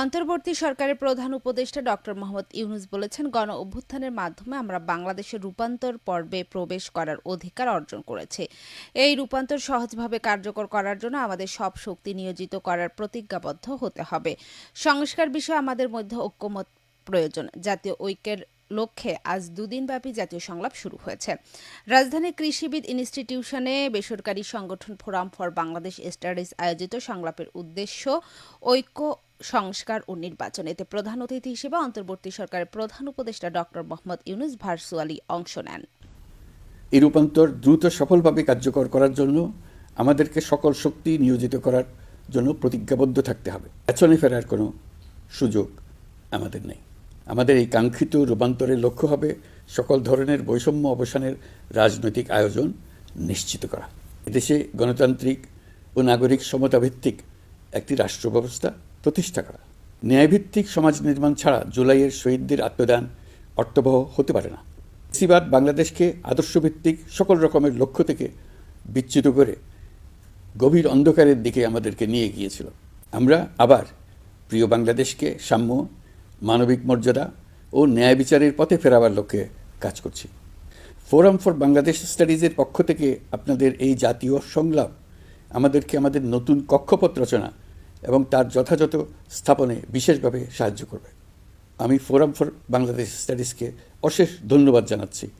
অন্তর্বর্তী সরকারের প্রধান উপদেষ্টা ডক্টর মোহাম্মদ ইউনুস বলেছেন, গণ অভ্যুত্থানের মাধ্যমে আমরা বাংলাদেশের রূপান্তর পর্বে প্রবেশ করার অধিকার অর্জন করেছি। এই রূপান্তর সহজভাবে কার্যকর করার জন্য আমাদের সব শক্তি নিয়োজিত করার প্রতিজ্ঞাবদ্ধ হতে হবে। সংস্কার বিষয়ে আমাদের মধ্যে ঐক্যমত প্রয়োজন। জাতীয় ঐক্যের লক্ষ্যে আজ দুদিনব্যাপী জাতীয় সংলাপ শুরু হয়েছে। রাজধানী কৃষিবিদ ইনস্টিটিউশনে বেসরকারি সংগঠন ফোরাম ফর বাংলাদেশ স্টাডিজ আয়োজিত সংলাপের উদ্দেশ্য ঐক্য সংস্কার ও নির্বাচন। এতে প্রধান অতিথি হিসেবে অন্তর্বর্তী সরকারের প্রধান উপদেষ্টা ডক্টর মোহাম্মদ ইউনুস ভার্চুয়ালি অংশ নেন। এই রূপান্তর দ্রুত সফলভাবে কার্যকর করার জন্য আমাদেরকে সকল শক্তি নিয়োজিত করার জন্য প্রতিজ্ঞাবদ্ধ থাকতে হবে। পেছনে ফেরার কোনো সুযোগ আমাদের নেই। আমাদের এই কাঙ্ক্ষিত রূপান্তরের লক্ষ্য হবে সকল ধরনের বৈষম্য অবসানের রাজনৈতিক আয়োজন নিশ্চিত করা। এদেশে গণতান্ত্রিক ও নাগরিক সমতাভিত্তিক একটি রাষ্ট্র ব্যবস্থা প্রতিষ্ঠা করা। ন্যায়ভিত্তিক সমাজ নির্মাণ ছাড়া জুলাইয়ের শহীদদের আত্মদান অর্থবহ হতে পারে না। ফ্যাসিবাদ বাংলাদেশকে আদর্শভিত্তিক সকল রকমের লক্ষ্য থেকে বিচ্যুত করে গভীর অন্ধকারের দিকে আমাদেরকে নিয়ে গিয়েছিল। আমরা আবার প্রিয় বাংলাদেশকে সাম্য, মানবিক মর্যাদা ও ন্যায় বিচারের পথে ফেরাবার লক্ষ্যে কাজ করছি। ফোরাম ফর বাংলাদেশ স্টাডিজের পক্ষ থেকে আপনাদের এই জাতীয় সংলাপ আমাদেরকে আমাদের নতুন কক্ষপথ রচনা এবং তার যথাযথ স্থাপনে বিশেষভাবে সাহায্য করবে। আমি ফোরাম ফর বাংলাদেশ স্টাডিজকে অশেষ ধন্যবাদ জানাচ্ছি।